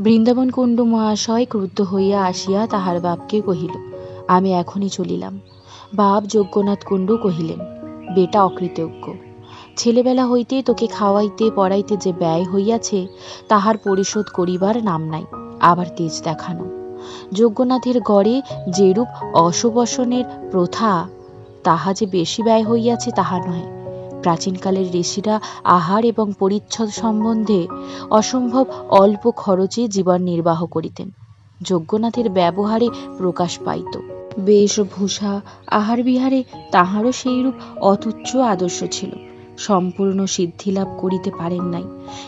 বৃন্দাবন কুণ্ডু মহাশয় ক্রুদ্ধ হইয়া আসিয়া তাহার বাপকে কহিল, আমি এখনই চলিলাম। বাপ যজ্ঞনাথ কুণ্ডু কহিলেন, বেটা অকৃতজ্ঞ। ছেলেবেলা হইতে তোকে খাওয়াইতে পড়াইতে যে ব্যয় হইয়াছে, তাহার পরিশোধ করিবার নাম নাই, আবার তেজ দেখানো। যজ্ঞনাথের গড়ে যেরূপ অশোবসনের প্রথা, তাহা যে বেশি ব্যয় হইয়াছে তাহা নয় প্রাচীনকালের ঋষিরা আহার এবং পরিচ্ছদ সম্বন্ধে অসম্ভব অল্প খরচে জীবন নির্বাহ করিতেন। যজ্ঞনাথের ব্যবহারে প্রকাশ পাইত। বেশভূষা আহার বিহারে তাহারও সেইরূপ অতুচ্ছ আদর্শ ছিল। সম্পূর্ণ সিদ্ধিলাভ করিতে পারেন নাই।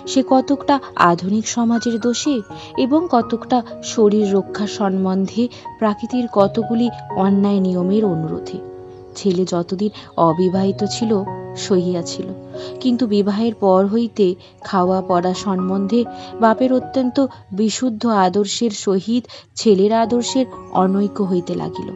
সে কতকটা আধুনিক সমাজের দোষে এবং কতকটা শরীর রক্ষা সম্বন্ধে প্রাকৃতির কতগুলি অন্যায় নিয়মের অনুরোধে। ছেলে যতদিন অবিবাহিত ছিল সহিয়াছিল কিন্তু বিবাহের পর হইতে খাওয়া পড়া সম্বন্ধে বাপের অত্যন্ত বিশুদ্ধ আদর্শের সহিত ছেলের আদর্শের অনৈক্য হইতে লাগিল।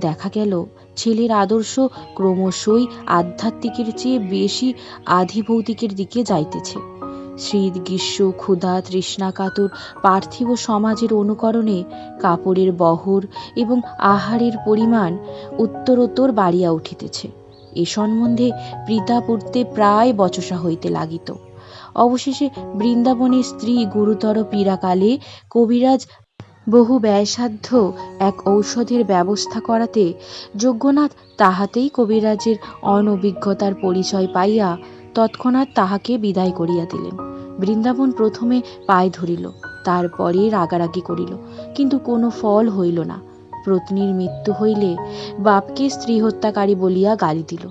দেখা গেল, ছেলের আদর্শ ক্রমশই আধ্যাত্মিকের চেয়ে বেশি আধিভৌতিকের দিকে যাইতেছে। শীত গ্রীষ্ম ক্ষুধা, তৃষ্ণা, কাতর, পার্থিব সমাজের অনুকরণে কাপড়ের বহর এবং আহারের পরিমাণ উত্তরোত্তর বাড়িয়া উঠিতেছে। এ সম্বন্ধে প্রীতা পড়তে প্রায় বচসা হইতে লাগিত। অবশেষে বৃন্দাবনের স্ত্রী গুরুতর পীড়াকালে কবিরাজ বহু ব্যয়সাধ্য এক ঔষধের ব্যবস্থা করাতে যজ্ঞনাথ তাহাতেই কবিরাজের অনভিজ্ঞতার পরিচয় পাইয়া তৎক্ষণাৎ তাহাকে বিদায় করিয়া দিলেন। বৃন্দাবন প্রথমে পায়ে ধরিল, তারপরে রাগারাগি করিল, কিন্তু কোনো ফল হইল না। পত্নীর মৃত্যু হইলে বাপকে স্ত্রী হত্যাকারী বলিয়া গালি দিল।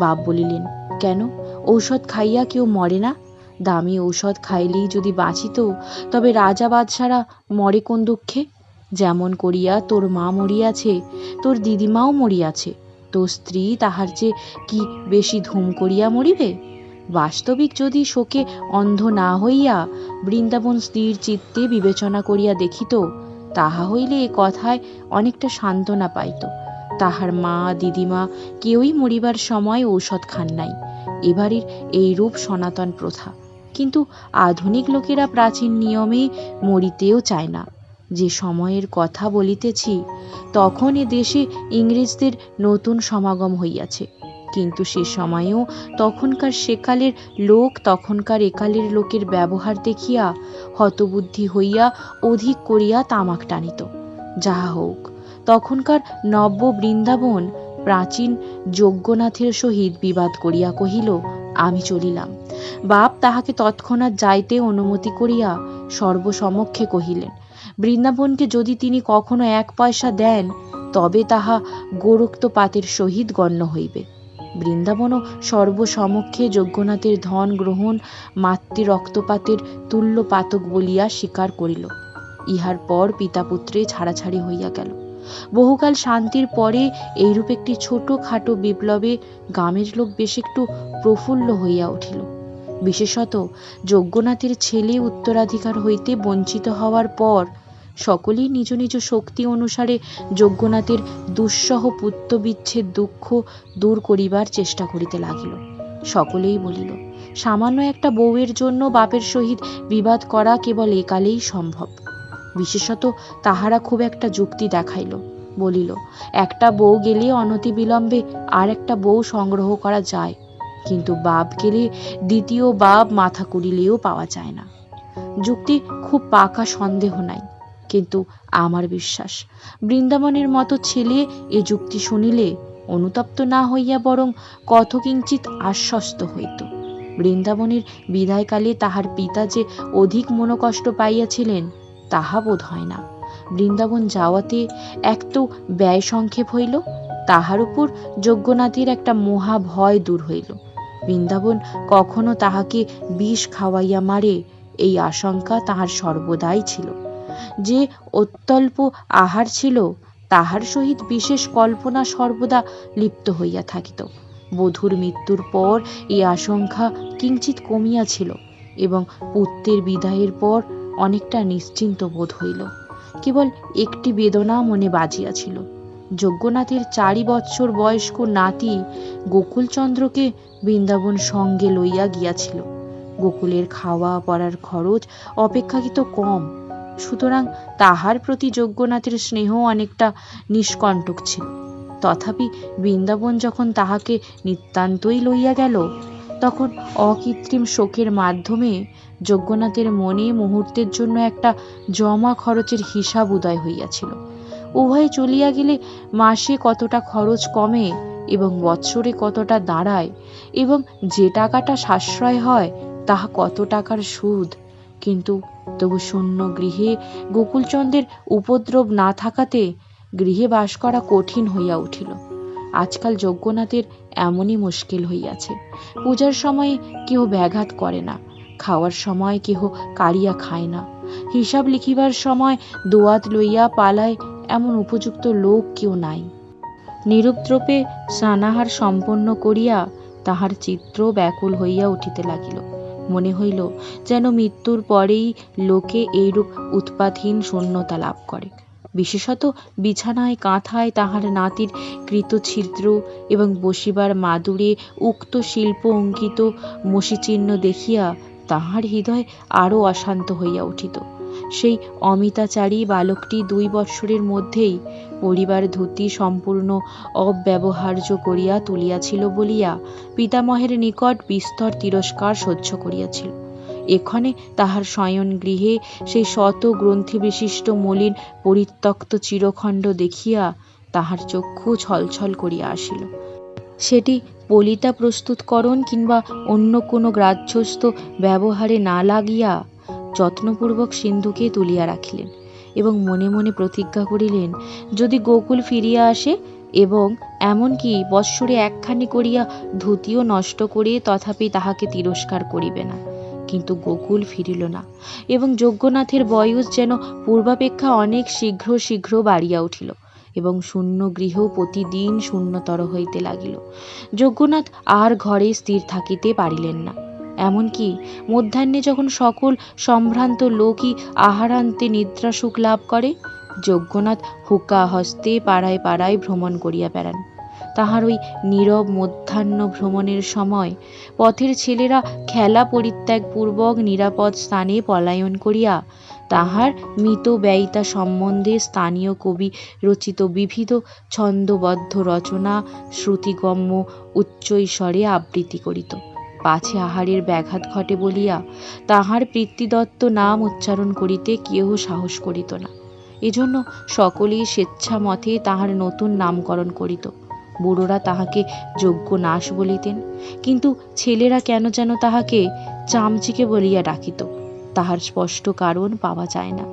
বাপ বলিলেন, কেন? ঔষধ খাইয়া কেউ মরে না? দামি ঔষধ খাইলেই যদি বাঁচিত, তবে রাজা বাদশারা মরে কোন দুঃখে? যেমন করিয়া তোর মা মরিয়াছে, তোর দিদিমাও মরিয়াছে, তোর স্ত্রী তাহার চেয়ে কি বেশি ধুম করিয়া মরিবে? বাস্তবিক যদি শোকে অন্ধ না হইয়া বৃন্দাবন স্থির চিত্তে বিবেচনা করিয়া দেখিত, তাহা হইলে এ কথায় অনেকটা সান্ত্বনা পাইত। তাহার মা, দিদিমা কেউই মরিবার সময় ঔষধ খান নাই। এবারের এইরূপ সনাতন প্রথা। কিন্তু আধুনিক লোকেরা প্রাচীন নিয়মে মরিতেও চায় না। যে সময়ের কথা বলিতেছি, তখন এ দেশে ইংরেজদের নতুন সমাগম হইয়াছে। কিন্তু সে সময়েও তখনকার সেকালের লোক, তখনকার একালের লোকের ব্যবহার দেখিয়া হতবুদ্ধি হইয়া অধিক করিয়া তামাক টানিত। যাহা হোক, তখনকার নব্য বৃন্দাবন প্রাচীন যজ্ঞনাথের সহিত বিবাদ করিয়া কহিল, আমি চলিলাম। বাপ তাহাকে তৎক্ষণাৎ যাইতে অনুমতি করিয়া সর্বসমক্ষে কহিলেন, বৃন্দাবনকে যদি তিনি কখনো এক পয়সা দেন, তবে তাহা গোরক্তপাতের সহিত গণ্য হইবে। বৃন্দাবনও সর্বসমক্ষে যজ্ঞনাথের ধন গ্রহণ মাতৃ রক্তপাতের তুল্য পাতক বলিয়া স্বীকার করিল। ইহার পর পিতাপুত্রে ছাড়াছাড়ি হইয়া গেল। বহুকাল শান্তির পরে এইরূপ একটি ছোট খাটো বিপ্লবে গ্রামের লোক বেশ একটু প্রফুল্ল হইয়া উঠিল। বিশেষত যজ্ঞনাথের ছেলে উত্তরাধিকার হইতে বঞ্চিত হওয়ার পর সকলেই নিজ নিজ শক্তি অনুসারে যজ্ঞনাথের দুঃসহ পুত্রবিচ্ছেদ দুঃখ দূর করিবার চেষ্টা করিতে লাগিল। সকলেই বলিল, সামান্য একটা বউয়ের জন্য বাপের সহিত বিবাদ করা কেবল একালেই সম্ভব বিশেষত তাহারা খুব একটা যুক্তি দেখাইল, বলিল, একটা বউ গেলে অনতিবিলম্বে আর একটা বউ সংগ্রহ করা যায়, কিন্তু বাপ গেলে দ্বিতীয় বাপ মাথা কুড়িলেও পাওয়া যায় না যুক্তি খুব পাকা সন্দেহ নাই। কিন্তু আমার বিশ্বাস। বৃন্দাবনের মতো ছেলে এ যুক্তি শুনিলে অনুতপ্ত না হইয়া বরং কথকিঞ্চিত আশ্বস্ত হইত। বৃন্দাবনের বিদায়কালে তাহার পিতা যে অধিক মনোকষ্ট পাইয়াছিলেন, তাহা বোধ হয় না। বৃন্দাবন যাওয়াতে এক তো ব্যয় সংক্ষেপ হইল, তাহার উপর যজ্ঞনাথের একটা মহা ভয় দূর হইল। বৃন্দাবন কখনো তাহাকে বিষ খাওয়াইয়া মারে, এই আশঙ্কা তাহার সর্বদাই ছিল। যে অত্যল্প আহার ছিল, তাহার সহিত বিশেষ কল্পনা সর্বদা লিপ্ত হইয়া থাকিত। বধূর মৃত্যুর পর এই আশঙ্কা কিঞ্চিত কমিয়াছিল এবং পুত্রের বিদায়ের পর অনেকটা নিশ্চিন্ত বোধ হইল। কেবল একটি বেদনা মনে বাজিয়াছিল। যজ্ঞনাথের চারি বৎসর বয়স্ক নাতি গোকুলচন্দ্রকে বৃন্দাবন সঙ্গে লইয়া গিয়াছিল। গোকুলের খাওয়া পড়ার খরচ অপেক্ষাকৃত কম। সুতরাং তাহার প্রতি যজ্ঞনাথের স্নেহ অনেকটা নিষ্কণ্টক ছিল। তথাপি বৃন্দাবন যখন তাহাকে নিতান্তই লইয়া গেল, তখন অকৃত্রিম শোকের মাধ্যমে যজ্ঞনাথের মনে মুহূর্তের জন্য একটা জমা খরচের হিসাব উদয় হইয়াছিল। উভয়ে চলিয়া গেলে মাসে কতটা খরচ কমে এবং বৎসরে কতটা দাঁড়ায় এবং যে টাকাটা সাশ্রয় হয়, তাহা কত টাকার সুদ কিন্তু তবু শূন্য গৃহে গোকুলচন্দ্রের উপদ্রব না থাকাতে গৃহে বাস করা কঠিন হইয়া উঠিল। আজকাল যজ্ঞনাথের এমনই মুশকিল হইয়াছে। পূজার সময় কেহ ব্যাঘাত করে না, খাওয়ার সময় কেহ কাড়িয়া খায় না। হিসাব লিখিবার সময় দোয়াত লইয়া পালায় এমন উপযুক্ত লোক কেউ নাই। নিরুপদ্রবে স্নানাহার সম্পন্ন করিয়া তাহার চিত্র ব্যাকুল হইয়া উঠিতে লাগিল। মনে হইল যেন মৃত্যুর পরেই লোকে এইরূপ উৎপাতহীন শূন্যতা লাভ করে। বিশেষত বিছানায়, কাঁথায় তাহার নাতির কৃত ছিদ্র এবং বসিবার মাদুরে উক্ত শিল্প অঙ্কিত মসিচিহ্ন দেখিয়া তাহার হৃদয় আরও অশান্ত হইয়া উঠিত। সেই অমিতাচারী বালকটি দুই বৎসরের মধ্যেই পরিবার ধুতি সম্পূর্ণ অব্যবহার্য করিয়া তুলিয়াছিল বলিয়া পিতামহের নিকট বিস্তর তিরস্কার সহ্য করিয়াছিল। এক্ষণে তাহার শয়ন গৃহে সেই শত গ্রন্থি বিশিষ্ট মলিন পরিত্যক্ত চিরখণ্ড দেখিয়া তাহার চক্ষু ছলছল করিয়া আসিল। সেটি পলিতা প্রস্তুতকরণ কিংবা অন্য কোনো গ্রাহ্যস্থ ব্যবহারে না লাগিয়া যত্নপূর্বক সিন্ধুকে তুলিয়া রাখিলেন এবং মনে মনে প্রতিজ্ঞা করিলেন, যদি গোকুল ফিরিয়া আসে এবং এমনকি বৎসরে একখানি করিয়া ধুতিও নষ্ট করে তথাপি তাহাকে তিরস্কার করিবে না। কিন্তু গোকুল ফিরিল না এবং যজ্ঞনাথের বয়স যেন পূর্বাপেক্ষা অনেক শীঘ্র শীঘ্র বাড়িয়া উঠিল এবং শূন্য গৃহ প্রতিদিন শূন্যতর হইতে লাগিল। যজ্ঞনাথ আর ঘরে স্থির থাকিতে পারিলেন না। এমনকি মধ্যাহ্নে যখন সকল সম্ভ্রান্ত লোকই আহারান্তে নিদ্রাসুখ লাভ করে, যজ্ঞনাথ হুকা হস্তে পাড়ায় পাড়ায় ভ্রমণ করিয়া বেড়ান। তাহার ওই নীরব মধ্যাহ্ন ভ্রমণের সময় পথের ছেলেরা খেলা পরিত্যাগপূর্বক নিরাপদ স্থানে পলায়ন করিয়া তাহার মৃত ব্যয়িতা সম্বন্ধে স্থানীয় কবি রচিত বিবিধ ছন্দবদ্ধ রচনা, শ্রুতিগম্য, উচ্চৈস্বরে আবৃত্তি করিত। পাছে আহারের ব্যাঘাত ঘটে বলিয়া তাহার পিতৃদত্ত নাম উচ্চারণ করিতে কেহ সাহস করিত না। এজন্য সকলেই স্বেচ্ছামতে তাহার নতুন নামকরণ করিত। বুড়োরা তাহাকে যোগ্য নাশ বলিতেন, কিন্তু ছেলেরা কেন যেন তাহাকে চামচিকে বলিয়া ডাকিত, তাহার স্পষ্ট কারণ পাওয়া যায় না।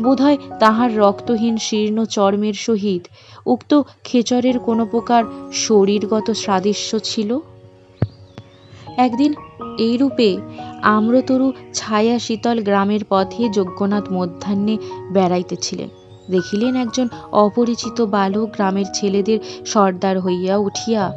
বোধহয় তাহার রক্তহীন শীর্ণ চর্মের সহিত উক্ত খেচরের কোনো প্রকার শরীরগত সাদৃশ্য ছিল? একদিন এইরূপে আম্রতরু ছায়া শীতল গ্রামের পথে যজ্ঞনাথ মধ্যাহ্নে বেড়াইতেছিলেন। দেখিলেন একজন অপরিচিত বালক গ্রামের ছেলেদের সর্দার হইয়া উঠিয়া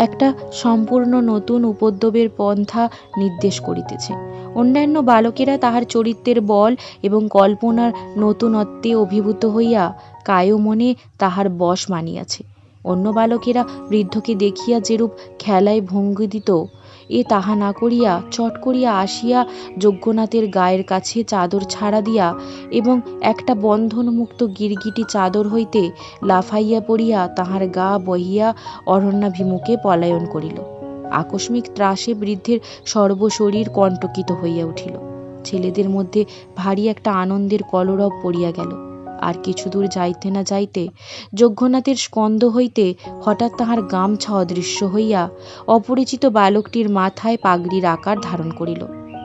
একটা সম্পূর্ণ নতুন উপদ্রবের পন্থা নির্দেশ করিতেছে। অন্যান্য বালকেরা তাহার চরিত্রের বল এবং কল্পনার নতুনত্বে অভিভূত হইয়া কায়মনে তাহার বশ মানিয়াছে। অন্য বালকেরা বৃদ্ধকে দেখিয়া যেরূপ খেলায় ভঙ্গি দিত এ তাহা না করিয়া চট করিয়া আসিয়া যজ্ঞনাথের গায়ের কাছে চাদর ছাড়া দিয়া এবং একটা বন্ধনমুক্ত গিরগিটি চাদর হইতে লাফাইয়া পড়িয়া তাহার গা বহিয়া অরণ্যাভিমুখে পলায়ন করিল। আকস্মিক ত্রাসে বৃদ্ধের সর্বশরীর কণ্টকিত হইয়া উঠিল। ছেলেদের মধ্যে ভারী একটা আনন্দের কলরব পড়িয়া গেল। আর কিছু দূর যাইতে না যাইতে যজ্ঞনাথের স্কন্দ হইতে হঠাৎ তাহার গামছা অদৃশ্য হইয়া অপরিচিত বালকটির মাথায় পাগড়ির আকার ধারণ করিল।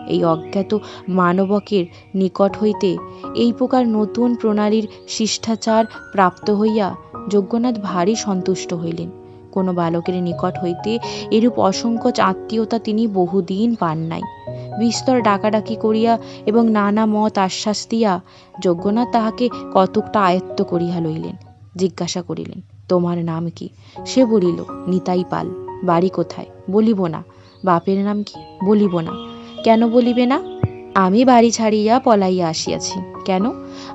এই অজ্ঞাত মানবকের নিকট হইতে এই প্রকার নতুন প্রণালীর শিষ্টাচার প্রাপ্ত হইয়া যজ্ঞনাথ ভারী সন্তুষ্ট হইলেন। কোনো বালকের নিকট হইতে এরূপ অসংকোচ আত্মীয়তা তিনি বহুদিন পান নাই। বিস্তর ডাকাডাকি করিয়া এবং নানা মত আশ্বাস দিয়া যজ্ঞনাথ তাহাকে কতকটা আয়ত্ত করিয়া লইলেন। জিজ্ঞাসা করিলেন, তোমার নাম কি? সে বলিল, নিতাই পাল। বাড়ি কোথায়? বলিব না। বাপের নাম কি? বলিব না। কেন বলিবে না? আমি বাড়ি ছাড়িয়া পলাইয়া আসিয়াছি। কেন?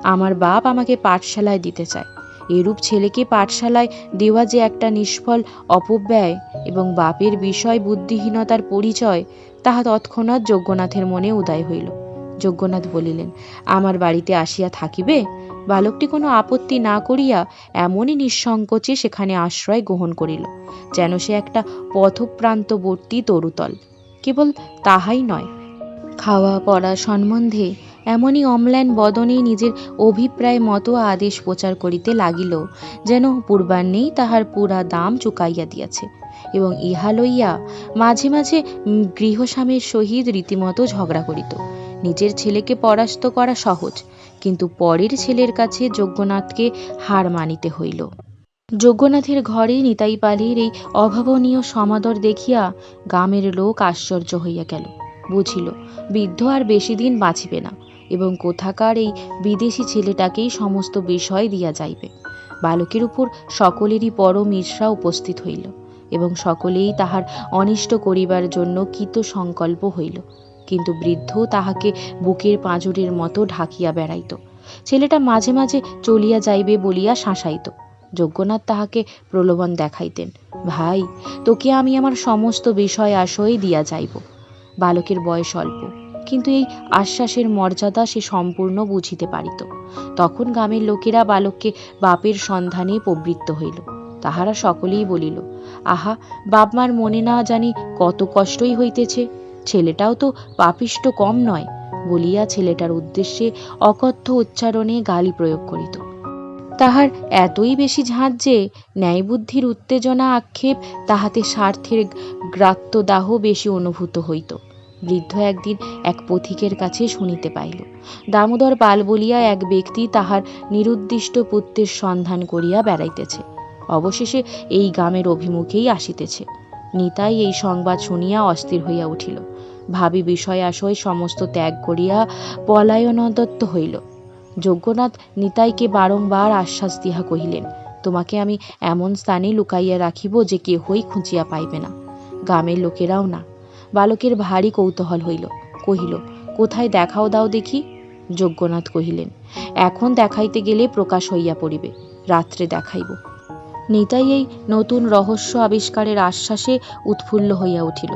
আমার বাপ আমাকে পাঠশালায় দিতে চায়। এরূপ ছেলেকে পাঠশালায় দেওয়া যে একটা নিষ্ফল অপব্যয় এবং বাপের বিষয় বুদ্ধিহীনতার পরিচয়, তাহা তৎক্ষণাৎ যজ্ঞনাথের মনে উদয় হইল। যজ্ঞনাথ বলিলেন, আমার বাড়িতে আসিয়া থাকিবে? বালকটি কোনো আপত্তি না করিয়া এমনই নিঃসংকোচে সেখানে আশ্রয় গ্রহণ করিল, যেন সে একটা পথপ্রান্তবর্তী তরুতল। কেবল তাহাই নয়। খাওয়া পড়া সম্বন্ধে এমনই অম্লান বদনে নিজের অভিপ্রায় মতো আদেশ প্রচার করিতে লাগিল, যেন পূর্বাহ্নেই তাহার পুরা দাম চুকাইয়া দিয়াছে, এবং ইহা লইয়া মাঝে মাঝে গৃহস্বামীর সহিত রীতিমতো ঝগড়া করিত। নিজের ছেলেকে পরাস্ত করা সহজ, কিন্তু পরের ছেলের কাছে যজ্ঞনাথকে হার মানিতে হইল। যজ্ঞনাথের ঘরে নিতাই পালির এই অভাবনীয় সমাদর দেখিয়া গ্রামের লোক আশ্চর্য হইয়া গেল। বুঝিল, বৃদ্ধ আর বেশি দিন বাঁচিবে না। এবং কোথাকার এই বিদেশি ছেলেটাকেই সমস্ত বিষয় দিয়া যাইবে। বালকের উপর সকলেরই পরম ঈর্ষা উপস্থিত হইল এবং সকলেই তাহার অনিষ্ট করিবার জন্য কৃত সংকল্প হইল। কিন্তু বৃদ্ধ তাহাকে বুকের পাঁজরের মতো ঢাকিয়া বেড়াইত। ছেলেটা মাঝে মাঝে চলিয়া যাইবে বলিয়া শাসাইত। যজ্ঞনাথ তাহাকে প্রলোভন দেখাইতেন, ভাই, তোকে আমি আমার সমস্ত বিষয় আশয় দিয়া যাইব। বালকের বয়স অল্প। কিন্তু এই আশ্বাসের মর্যাদা সে সম্পূর্ণ বুঝিতে পারিত। তখন গ্রামের লোকেরা বালককে বাপের সন্ধানে প্রবৃত্ত হইল। তাহারা সকলেই বলিল, আহা, বাপমার মনে না জানি কত কষ্টই হইতেছে। ছেলেটাও তো পাপিষ্ট কম নয়, বলিয়া ছেলেটার উদ্দেশ্যে অকথ্য উচ্চারণে গালি প্রয়োগ করিত। তাহার এতই বেশি ঝাঁজ যে ন্যায়বুদ্ধির উত্তেজনা আক্ষেপ তাহাতে স্বার্থের গ্রাত্যদাহ বেশি অনুভূত হইত। বৃদ্ধ একদিন এক পথিকের কাছে শুনিতে পাইল। দামোদর পাল বলিয়া এক ব্যক্তি তাহার নিরুদ্দিষ্ট পুত্রের সন্ধান করিয়া বেড়াইতেছে। অবশেষে এই গ্রামের অভিমুখেই আসিতেছে। নিতাই এই সংবাদ শুনিয়া অস্থির হইয়া উঠিল। ভাবি বিষয় আশয় সমস্ত ত্যাগ করিয়া পলায়নদত্ত হইল। যজ্ঞনাথ নিতাইকে বারংবার আশ্বাস দিহা কহিলেন, তোমাকে আমি এমন স্থানে লুকাইয়া রাখিব যে কেহই খুঁজিয়া পাইবে না। গ্রামের লোকেরাও না। বালকের ভারী কৌতূহল হইল। কহিল, কোথায় দেখাও দাও দেখি? যজ্ঞনাথ কহিলেন, এখন দেখাইতে গেলে প্রকাশ হইয়া পড়িবে। রাত্রে দেখাইব। নিতাই এই নতুন রহস্য আবিষ্কারের আশ্বাসে উৎফুল্ল হইয়া উঠিল।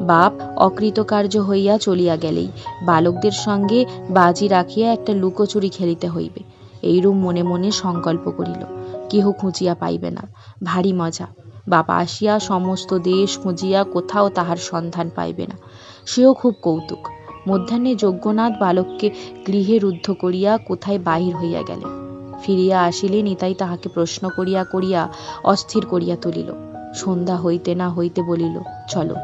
বাপ অকৃতকার্য হইয়া চলিয়া গেলেই বালকদের সঙ্গে বাজি রাখিয়া একটা লুকোচুরি খেলিতে হইবে। এইরূপ মনে মনে সংকল্প করিল, কেহ খুঁজিয়া পাইবে না। ভারী মজা। বাবা আসিয়া সমস্ত দেশ খুঁজিয়া কোথাও তাহার সন্ধান পাইবে না। সেও খুব কৌতুক। মধ্যাহ্নে যজ্ঞনাথ বালককে গৃহে রুদ্ধ করিয়া কোথায় বাহির হইয়া গেলেন? ফিরিয়া আসিলে নিতাই তাহাকে প্রশ্ন করিয়া করিয়া অস্থির করিয়া তুলিল। সন্ধ্যা হইতে না হইতে বলিল, চলো।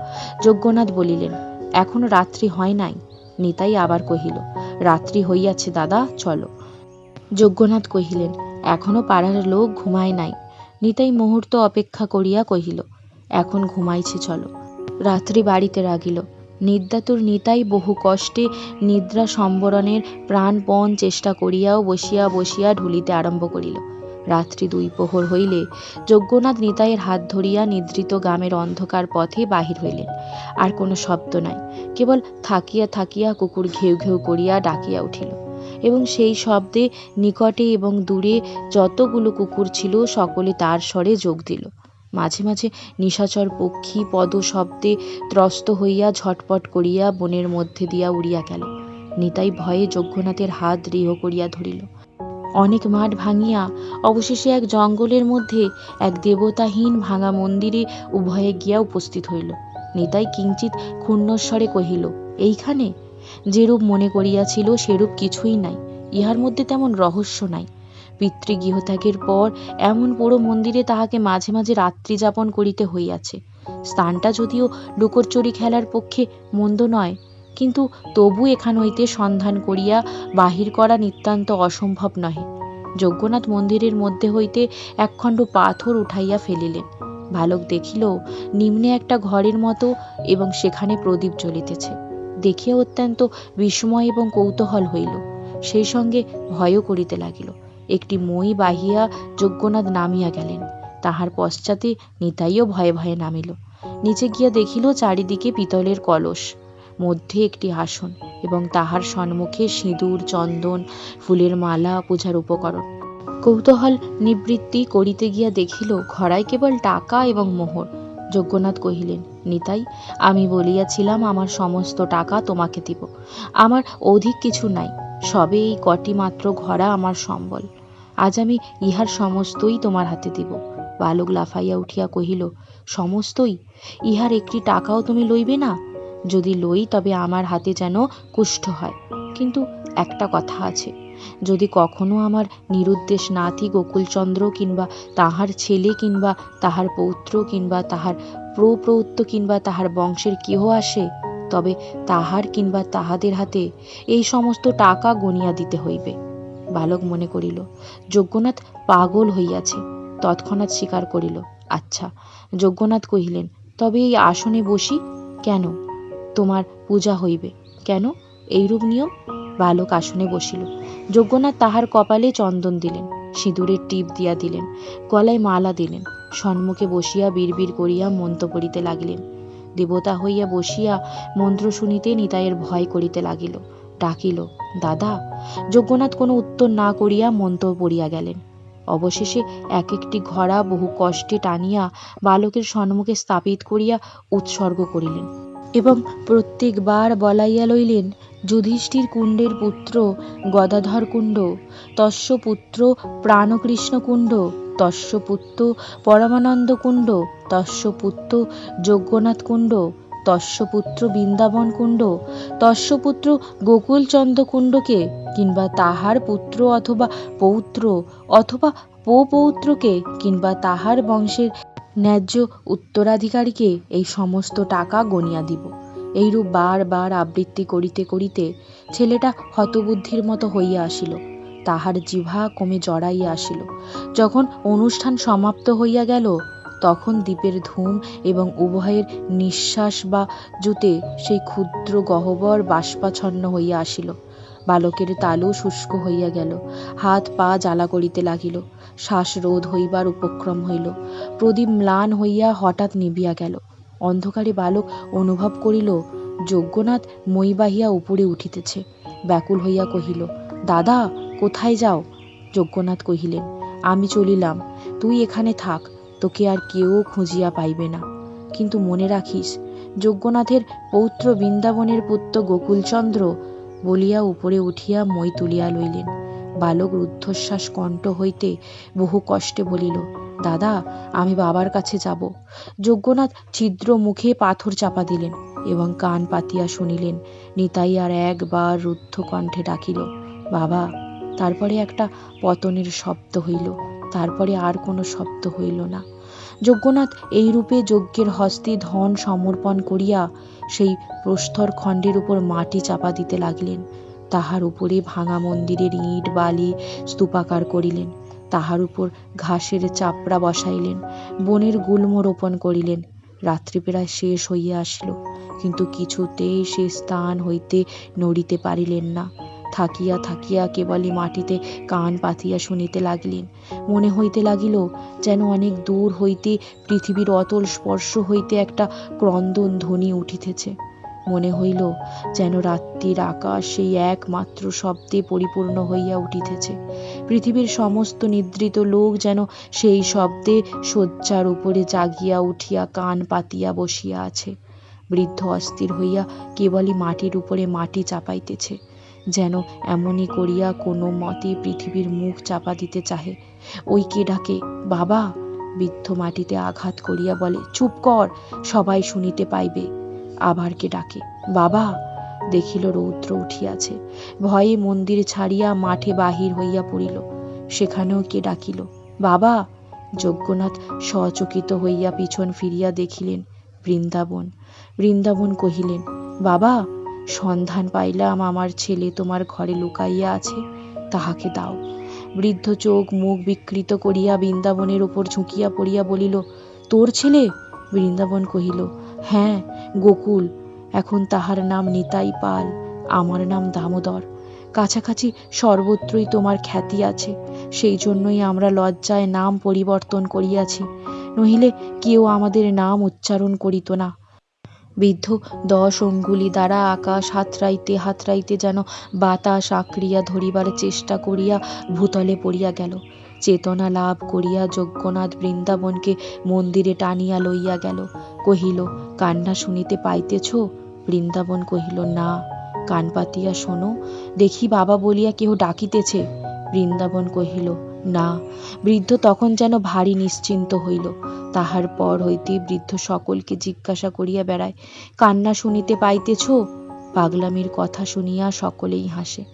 যজ্ঞনাথ বলিলেন, এখনও রাত্রি হয় নাই? নিতাই আবার কহিল, রাত্রি হইয়াছে দাদা, চলো। যজ্ঞনাথ কহিলেন, এখনও পাড়ার লোক ঘুমায় নাই। নিতাই মুহূর্ত অপেক্ষা করিয়া কহিল, এখন ঘুমাইছে, চলো। রাত্রি বাড়িতে রাগিল। নিদ্রাতুর নিতাই বহু কষ্টে নিদ্রা সম্বরণের প্রাণপণ চেষ্টা করিয়াও বসিয়া বসিয়া ঢুলিতে আরম্ভ করিল। রাত্রি দুই প্রহর হইলে যজ্ঞনাথ নিতাইয়ের হাত ধরিয়া নিদ্রিত গ্রামের অন্ধকার পথে বাহির হইলেন। আর কোনো শব্দ নাই, কেবল থাকিয়া থাকিয়া কুকুর ঘেউ ঘেউ করিয়া ডাকিয়া উঠিল। এবং সেই শব্দে নিকটে এবং দূরে যতগুলো কুকুর ছিল, সকলে তার স্বরে যোগ দিল। মাঝে মাঝে নিশাচর পক্ষী পদ শব্দে ত্রস্ত হইয়া ঝটপট করিয়া বনের মধ্যে দিয়া উড়িয়া গেল। নিতাই ভয়ে যজ্ঞনাথের হাত দৃঢ় করিয়া ধরিল। অনেক মাঠ ভাঙিয়া, অবশেষে এক জঙ্গলের মধ্যে এক দেবতাহীন ভাঙা মন্দিরে উভয়ে গিয়া উপস্থিত হইল। নিতাই কিঞ্চিত ক্ষুণ্ণস্বরে কহিল, এইখানে? যেরূপ মনে করিয়াছিল সেরূপ কিছুই নাই, ইহার মধ্যে তেমন রহস্য নাই। পিতৃগৃহত্যাগের পর এমন পোড়ো মন্দিরে তাহাকে মাঝে মাঝে রাত্রি যাপন করিতে হইয়াছে। স্থানটা যদিও ডুকরচুরি খেলার পক্ষে মন্দ নয়, কিন্তু তবু এখান হইতে সন্ধান করিয়া বাহির করা নিতান্ত অসম্ভব নহে। যজ্ঞনাথ মন্দিরের মধ্যে হইতে একখণ্ড পাথর উঠাইয়া ফেলিলেন। বালক দেখিল, নিম্নে একটা ঘরের মতো এবং সেখানে প্রদীপ জ্বলিতেছে। দেখিয়া অত্যন্ত বিস্ময় এবং কৌতূহল হইল। সেই সঙ্গে ভয়ও করিতে লাগিল। একটি মই বাহিয়া যজ্ঞনাথ নামিয়া গেলেন। তাহার পশ্চাতে নিতাইও ভয়ে ভয়ে নামিল। নিচে গিয়া দেখিল চারিদিকে পিতলের কলস, মধ্যে একটি আসন এবং তাহার সম্মুখে সিঁদুর, চন্দন, ফুলের মালা, পূজার উপকরণ। কৌতূহল নিবৃত্তি করিতে গিয়া দেখিল ঘরায় কেবল টাকা এবং মোহর যজ্ঞনাথ কহিলেন, নিতাই, আমি বলিয়াছিলাম আমার সমস্ত টাকা তোমাকে দিব। আমার অধিক কিছু নাই, সবে এই কটি মাত্র ঘরা আমার সম্বল। আজ আমি ইহার সমস্তই তোমার হাতে দিব। বালক লাফাইয়া উঠিয়া কহিল, সমস্তই? ইহার একটি টাকাও তুমি লইবে না? যদি লই, তবে আমার হাতে যেন কুষ্ঠ হয়। কিন্তু একটা কথা আছে যদি কখনো আমার নিরুদ্দেশ নাতি গোকুলচন্দ্র কিংবা তাহার ছেলে কিংবা তাহার পৌত্র কিংবা তাহার প্রপ্রৌত্র কিংবা তাহার বংশের কেহ আসে, তবে তাহার কিংবা তাহাদের হাতে এই সমস্ত টাকা গনিয়া দিতে হইবে। বালক মনে করিল, যজ্ঞনাথ পাগল হইয়াছে, তৎক্ষণাৎ স্বীকার করিল আচ্ছা যজ্ঞনাথ কহিলেন, তবে এই আসনে বসি কেন? তোমার পূজা হইবে কেন? এইরূপ নিয়ম বালক আসনে বসিল। যজ্ঞনাথ তাহার কপালে চন্দন দিলেন, সিঁদুরের টিপ দিয়া দিলেন, গলায় মালা দিলেন সম্মুখে বসিয়া বিড়বিড় করিয়া মন্ত্র করিতে লাগিলেন। দেবতা হইয়া বসিয়া মন্ত্র শুনিতে নিতাইয়ের ভয় করিতে লাগিল, ডাকিল, দাদা, যজ্ঞনাথ কোনো উত্তর না করিয়া মন্ত্র পড়িয়া গেলেন। অবশেষে এক একটি ঘড়া বহু কষ্টে টানিয়া বালকের সম্মুখে স্থাপিত করিয়া উৎসর্গ করিলেন। এবং প্রত্যেকবার বলাইয়া লইলেন, যুধিষ্ঠির কুণ্ডের পুত্র গদাধর কুণ্ড, তস্য পুত্র প্রাণকৃষ্ণ কুণ্ড, তস্য পুত্র পরমানন্দ কুণ্ড, তস্য পুত্র যজ্ঞনাথ কুণ্ড, তস্য পুত্র বৃন্দাবন কুণ্ড, তস্য পুত্র গোকুলচন্দ্র কুণ্ডকে, কিংবা তাহার পুত্র অথবা পৌত্র, অথবা পৌত্রকে কিংবা তাহার বংশের ন্যায্য উত্তরাধিকারীকে এই সমস্ত টাকা গনিয়া দিব। এইরূপ বারবার আবৃত্তি করিতে করিতে ছেলেটা হতবুদ্ধির মতো হইয়া আসিল। তাহার জিভা কমে জড়াইয়া আসিল। যখন অনুষ্ঠান সমাপ্ত হইয়া গেল, তখন দ্বীপের ধূম এবং উভয়ের নিঃশ্বাস বা জুতে সেই ক্ষুদ্র গহ্বর বাষ্পাচ্ছন্ন হইয়া আসিল। বালকের তালু শুষ্ক হইয়া গেল। হাত পা জ্বালা করিতে লাগিল। শ্বাসরোধ হইবার উপক্রম হইল। প্রদীপ ম্লান হইয়া হঠাৎ নিবিয়া গেল। অন্ধকারে বালক অনুভব করিল, যজ্ঞনাথ মই বাহিয়া উপরে উঠিতেছে। ব্যাকুল হইয়া কহিল, দাদা, কোথায় যাও? যজ্ঞনাথ কহিলেন, আমি চলিলাম। তুই এখানে থাক, তোকে আর কেউ খুঁজিয়া পাইবে না। কিন্তু মনে রাখিস, যজ্ঞনাথের পৌত্র বৃন্দাবনের পুত্র গোকুলচন্দ্র বলিয়া উপরে উঠিয়া মই তুলিয়া লইলেন। বালক রুদ্ধশ্বাস কণ্ঠ হইতে বহু কষ্টে বলিল, দাদা, আমি বাবার কাছে যাব। যজ্ঞনাথ ছিদ্র মুখে পাথর চাপা দিলেন এবং কান পাতিয়া শুনিলেন। নিতাই আর একবার রুদ্ধ কণ্ঠে ডাকিল, বাবা, তারপরে একটা পতনের শব্দ হইল, তারপরে আর কোনো শব্দ হইল না। যজ্ঞনাথ এই রূপে যজ্ঞের হস্তে ধন সমর্পণ করিয়া সেই প্রস্তর খণ্ডের উপর মাটি চাপা দিতে লাগিলেন। তাহার উপরে ভাঙা মন্দিরের ইট, বালি স্তূপাকার করিলেন। তাহার উপর ঘাসের চাপড়া বসাইলেন। বনের গুল্ম রোপণ করিলেন। রাত্রি প্রায় শেষ হইয়া আসিল, কিন্তু কিছুতেই সে স্থান হইতে নড়িতে পারিলেন না। থাকিয়া থাকিয়া কেবলই মাটিতে কান পাতিয়া শুনিতে লাগিলেন। মনে হইতে লাগিল যেন অনেক দূর হইতে পৃথিবীর অতল স্পর্শ হইতে একটা ক্রন্দন ধ্বনি উঠিতেছে। মনে হইল যেন রাত্রির আকাশ সেই একমাত্র শব্দে পরিপূর্ণ হইয়া উঠিতেছে। পৃথিবীর সমস্ত নিদ্রিত লোক যেন সেই শব্দে শয্যার উপরে জাগিয়া উঠিয়া কান পাতিয়া বসিয়া আছে। বৃদ্ধ অস্থির হইয়া কেবলই মাটির উপরে মাটি চাপাইতেছে। যেন এমনই করিয়া কোনো মতে পৃথিবীর মুখ চাপা দিতে চাহে। ওই কে ডাকে, বাবা! বৃদ্ধ মাটিতে আঘাত করিয়া বলে, চুপ কর, সবাই শুনিতে পাইবে। আবার কে ডাকে, বাবা! দেখিল রৌদ্র উঠিয়াছে। ভয়ে মন্দির ছাড়িয়া মাঠে বাহির হইয়া পড়িল। সেখানেও কে ডাকিল, বাবা! যজ্ঞনাথ সচকিত হইয়া পিছন ফিরিয়া দেখিলেন বৃন্দাবন। বৃন্দাবন কহিলেন, বাবা! সন্ধান পাইলাম আমার ছেলে তোমার ঘরে লুকাইয়া আছে, তাহাকে দাও। বৃদ্ধ চোখ মুখ বিকৃত করিয়া বৃন্দাবনের উপর ঝুঁকিয়া পড়িয়া বলিল, তোর ছেলে? বৃন্দাবন কহিল হ্যাঁ গোকুল। এখন তাহার নাম নিতাই পাল, আমার নাম দামোদর। কাছাকাছি সর্বত্রই তোমার খ্যাতি আছে, সেই জন্যই আমরা লজ্জায় নাম পরিবর্তন করিয়াছি। নহিলে কেউ আমাদের নাম উচ্চারণ করিত না। বৃদ্ধ, দশ অঙ্গুলি দ্বারা আকাশ হাতড়াইতে হাতড়াইতে যেন বাতাস আঁকড়িয়া ধরিবার চেষ্টা করিয়া ভূতলে পড়িয়া গেল। চেতনা লাভ করিয়া যজ্ঞনাথ বৃন্দাবনকে মন্দিরে টানিয়া লইয়া গেল। কহিল, কান্না শুনিতে পাইতেছ? বৃন্দাবন কহিল, না। কান পাতিয়া শোনো, দেখি বাবা বলিয়া কেহ ডাকিতেছে। বৃন্দাবন কহিল না, বৃদ্ধ তখন যেন ভারী নিশ্চিন্ত হইল। তাহার পর হইতে বৃদ্ধ সকলকে জিজ্ঞাসা করিয়া বেড়ায়, কান্না শুনিতে পাইতেছ? পাগলামির কথা শুনিয়া সকলেই হাসে।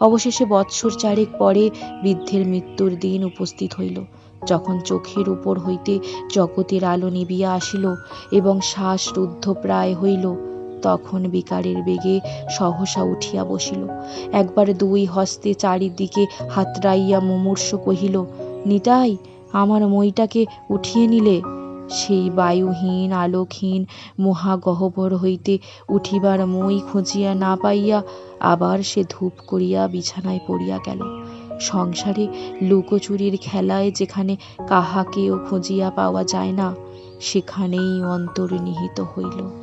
অবশেষে বৎসর চারেক পরে বৃদ্ধের মৃত্যুর দিন উপস্থিত হইল। যখন চোখের উপর হইতে জগতের আলো নিবিয়া আসিল এবং শ্বাস রুদ্ধ প্রায় হইল তখন বিকারের বেগে সহসা উঠিয়া বসিল। একবার দুই হস্তে চারিদিকে হাতড়াইয়া মুমূর্ষ কহিল, নিতাই, আমার মইটাকে উঠিয়ে নিলে? সেই বায়ুহীন, আলোকহীন, মহাগহ্বর হইতে উঠিবার মই খুঁজিয়া না পাইয়া আবার সে ধূপ করিয়া বিছানায় পড়িয়া গেল। সংসারে লুকোচুরির খেলায় যেখানে কাহাকেও খুঁজিয়া পাওয়া যায় না, সেখানেই অন্তর্নিহিত হইল।